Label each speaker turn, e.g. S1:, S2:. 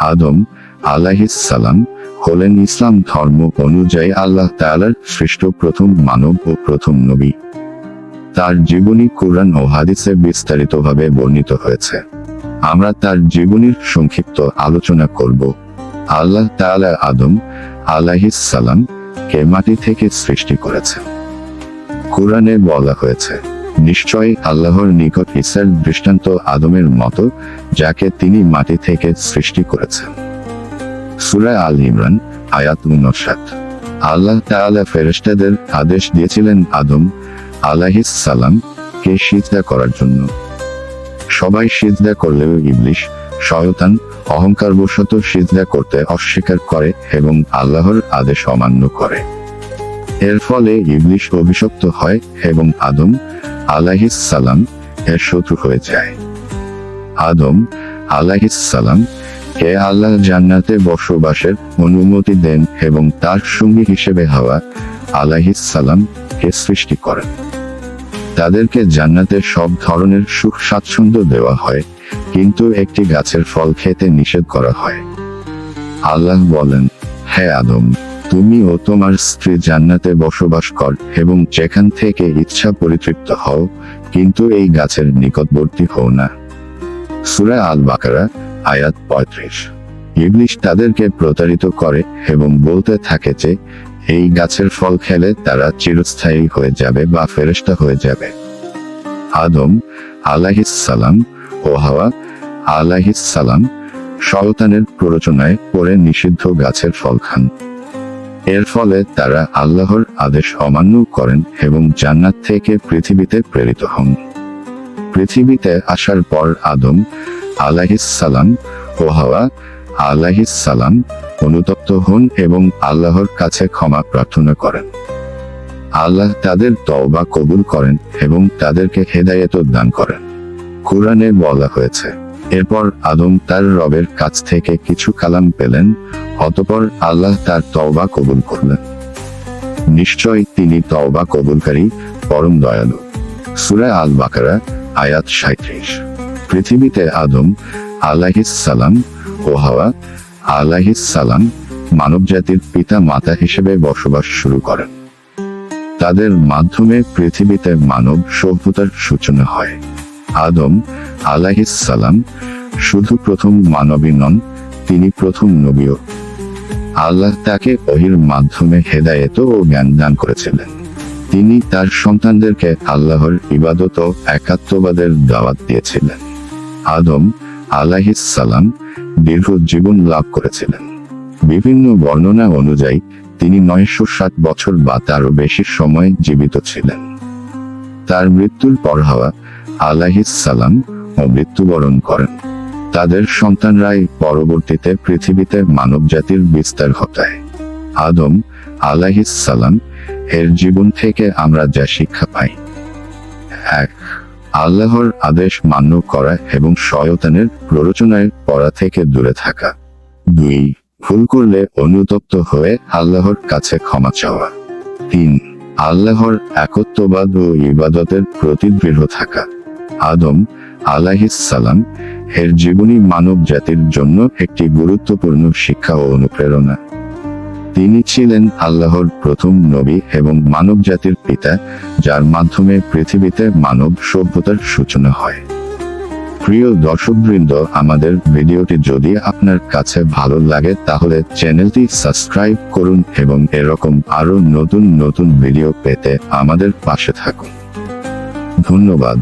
S1: আদম সালাম হলেন ইসলাম ধর্ম অনুযায়ী আল্লাহ তাআলার সৃষ্ট প্রথম মানব ও প্রথম নবী। তার জীবনী কোরআন ও হাদিসে বিস্তারিতভাবে বর্ণিত হয়েছে। আমরা তার জীবনীর সংক্ষিপ্ত আলোচনা করব। আল্লাহ তাআলা আদম সালাম কে মাটি থেকে সৃষ্টি করেছেন। কোরআনে বলা হয়েছে নিশ্চয়ই আল্লাহর নিকট ঈসার দৃষ্টান্ত আদমের মতো, যাকে তিনি মাটি থেকে সৃষ্টি করেছেন। সূরা আল ইমরান, আয়াত উনষাট। আল্লাহ তাআলা ফেরেশতাদের আদেশ দিয়েছিলেন আদম আলাহিস সালাম কে সিজদা করার জন্য। সবাই সিজদা করলেও ইবলিশ, শয়তান অহংকারবশত সিজদা করতে অস্বীকার করে এবং আল্লাহর আদেশ অমান্য করে। এর ফলে ইবলিশ অভিশপ্ত হয় এবং আদম সালাম এর শত্রু হয়ে যায়। আদম সালাম কে আল্লাহ জান্নাতে বসবাসের অনুমতি দেন এবং তার সঙ্গী হিসেবে হাওয়া আলাহিস সালাম কে সৃষ্টি করেন। তাদেরকে জান্নাতে সব ধরনের সুখ স্বাচ্ছন্দ্য দেওয়া হয়, কিন্তু একটি গাছের ফল খেতে নিষেধ করা হয়। আল্লাহ বলেন হ্যাঁ আদম তুমি ও তোমার স্ত্রী জান্নাতে বসবাস কর এবং যেখান থেকে ইচ্ছা পরিতৃপ্ত হও, কিন্তু এই গাছের নিকটবর্তী হও না। সুরা আল বাকারা আয়াত পঁয়ত্রিশ। ইবলিশ তাদেরকে প্রতারিত করে এবং বলতে থাকে যে, এই গাছের ফল খেলে তারা চিরস্থায়ী হয়ে যাবে বা ফেরেশতা হয়ে যাবে। আদম সালাম ও হাওয়া আলাহিস সালাম শয়তানের প্ররোচনায় পরে নিষিদ্ধ গাছের ফল খান। এর ফলে তারা আল্লাহর আদেশ অমান্য করেন এবং জান্নাত থেকে পৃথিবীতে প্রেরিত হন। পৃথিবীতে আসার পর আদম আলাহিস সালাম ও হাওয়া আলাহিস সালাম অনুতপ্ত হন এবং আল্লাহর কাছে ক্ষমা প্রার্থনা করেন। আল্লাহ তাদের তওবা কবুল করেন এবং তাদেরকে হেদায়েত দান করেন। কোরআনে বলা হয়েছে এরপর আদম তার রবের কাছ থেকে কিছু কালাম পেলেন, অতপর আল্লাহ তার তওবা কবুল করলেন। নিশ্চয় তিনি তওবা কবুলকারী, পরম দয়ালু। সূরা আল বাকারা আয়াত সাঁত্রিশ পৃথিবীতে আদম সালাম ও হাওয়া সালাম মানবজাতির পিতা মাতা হিসেবে বসবাস শুরু করেন। তাদের মাধ্যমে পৃথিবীতে মানব সভ্যতার সূচনা হয়। আদম সালাম শুধু প্রথম মানবী নন, তিনি প্রথম নবীও। আল্লাহ তাকে ওহির মাধ্যমে হেদায়েত ও জ্ঞান দান করেছিলেন। তিনি তার সন্তানদেরকে আল্লাহর ইবাদত ও একাত্মবাদের দাওয়াত দিয়েছিলেন। আদম সালাম দীর্ঘ জীবন লাভ করেছিলেন। বিভিন্ন বর্ণনা অনুযায়ী, তিনি নয়শো ষাট বছর বা তারও বেশি সময় জীবিত ছিলেন। তার মৃত্যুর পর হওয়া আলাহিস সালাম ও মৃত্যুবরণ করেন। তাদের সন্তানরাই পরবর্তীতে পৃথিবীতে মানবজাতির বিস্তার ঘটায়। আদম আলাহিস সালাম এর জীবন থেকে আমরা যা শিক্ষা পাই। এক, আল্লাহর আদেশ মান্য করা এবং শয়তানের প্ররোচনায় পড়া থেকে দূরে থাকা। দুই, ভুল করলে অনুতপ্ত হয়ে আল্লাহর কাছে ক্ষমা চাওয়া। তিন, আল্লাহর একত্ববাদ ও ইবাদতের প্রতি দৃঢ় থাকা। আদম সালাম এর জীবনী মানব জাতির জন্য একটি গুরুত্বপূর্ণ শিক্ষা ও অনুপ্রেরণা। তিনি ছিলেন আল্লাহর প্রথম নবী এবং মানব জাতির পিতা, যার মাধ্যমে পৃথিবীতে মানব সভ্যতার সূচনা হয়। প্রিয় দর্শকবৃন্দ, আমাদের ভিডিওটি যদি আপনার কাছে ভালো লাগে, তাহলে চ্যানেলটি সাবস্ক্রাইব করুন এবং এরকম আরও নতুন নতুন ভিডিও পেতে আমাদের পাশে থাকুন। ধন্যবাদ।